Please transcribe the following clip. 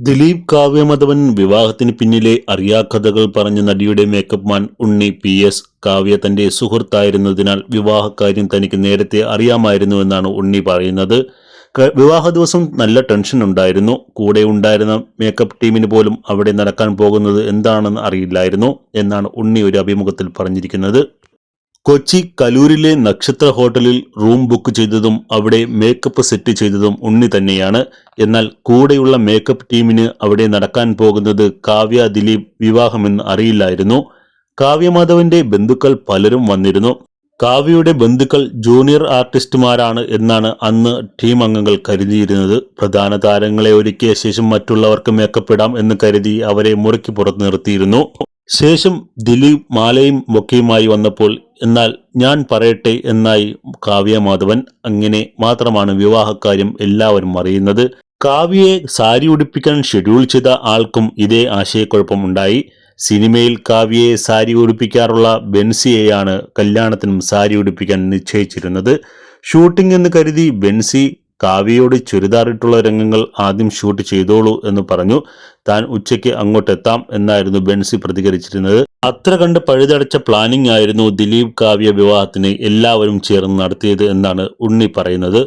ദിലീപ് കാവ്യമധവൻ വിവാഹത്തിന് പിന്നിലെ അറിയാക്കഥകൾ പറഞ്ഞ നടിയുടെ makeup man Unni P S Kavya തന്റെ സുഹൃത്തായിരുന്നതിനാൽ വിവാഹക്കാര്യം തനിക്ക് നേരത്തെ അറിയാമായിരുന്നു എന്നാണ് ഉണ്ണി പറയുന്നത്. വിവാഹ ദിവസം നല്ല ടെൻഷൻ ഉണ്ടായിരുന്നു. കൂടെ ഉണ്ടായിരുന്ന മേക്കപ്പ് ടീമിന് പോലും അവിടെ നടക്കാൻ പോകുന്നത് എന്താണെന്ന് അറിയില്ലായിരുന്നു എന്നാണ് ഉണ്ണി ഒരു അഭിമുഖത്തിൽ പറഞ്ഞിരിക്കുന്നത്. കൊച്ചി കലൂരിലെ നക്ഷത്ര ഹോട്ടലിൽ റൂം ബുക്ക് ചെയ്തതും അവിടെ മേക്കപ്പ് സെറ്റ് ചെയ്തതും ഉണ്ണി തന്നെയാണ്. എന്നാൽ കൂടെയുള്ള മേക്കപ്പ് ടീമിന് അവിടെ നടക്കാൻ പോകുന്നത് കാവ്യ ദിലീപ് വിവാഹമെന്ന് അറിയില്ലായിരുന്നു. കാവ്യമാധവന്റെ ബന്ധുക്കൾ പലരും വന്നിരുന്നു. കാവ്യയുടെ ബന്ധുക്കൾ ജൂനിയർ ആർട്ടിസ്റ്റുമാരാണ് എന്നാണ് അന്ന് ടീം അംഗങ്ങൾ കരുതിയിരുന്നത്. പ്രധാന താരങ്ങളെ ഒരുക്കിയ ശേഷം മറ്റുള്ളവർക്ക് മേക്കപ്പ് ഇടാം എന്ന് കരുതി അവരെ മുറുക്കി പുറത്തു നിർത്തിയിരുന്നു. ശേഷം ദിലീപ് മാലയും മൊക്കയുമായി വന്നപ്പോൾ എന്നാൽ ഞാൻ പറയട്ടെ എന്നായി കാവ്യമാധവൻ അങ്ങനെ മാത്രമാണ് വിവാഹക്കാര്യം എല്ലാവരും അറിയുന്നത്. കാവ്യയെ സാരി ഉടുപ്പിക്കാൻ ഷെഡ്യൂൾ ചെയ്ത ആൾക്കും ഇതേ ആശയക്കുഴപ്പം ഉണ്ടായി സിനിമയിൽ കാവ്യയെ സാരി ഉടുപ്പിക്കാറുള്ള ബെൻസിയെയാണ് കല്യാണത്തിനും സാരി ഉടുപ്പിക്കാൻ നിശ്ചയിച്ചിരുന്നത്. ഷൂട്ടിംഗ് എന്ന് കരുതി ബെൻസി കാവ്യയോട് ചുരിദാറിട്ടുള്ള രംഗങ്ങൾ ആദ്യം ഷൂട്ട് ചെയ്തോളൂ എന്ന് പറഞ്ഞു. താൻ ഉച്ചയ്ക്ക് അങ്ങോട്ടെത്താം എന്നായിരുന്നു ബെൻസി പ്രതികരിച്ചിരുന്നത്. അത്ര കണ്ട് പഴുതടച്ച പ്ലാനിംഗ് ആയിരുന്നു ദിലീപ് കാവ്യ വിവാഹത്തിന് എല്ലാവരും ചേർന്ന് നടത്തിയത് എന്നാണ് ഉണ്ണി പറയുന്നത്.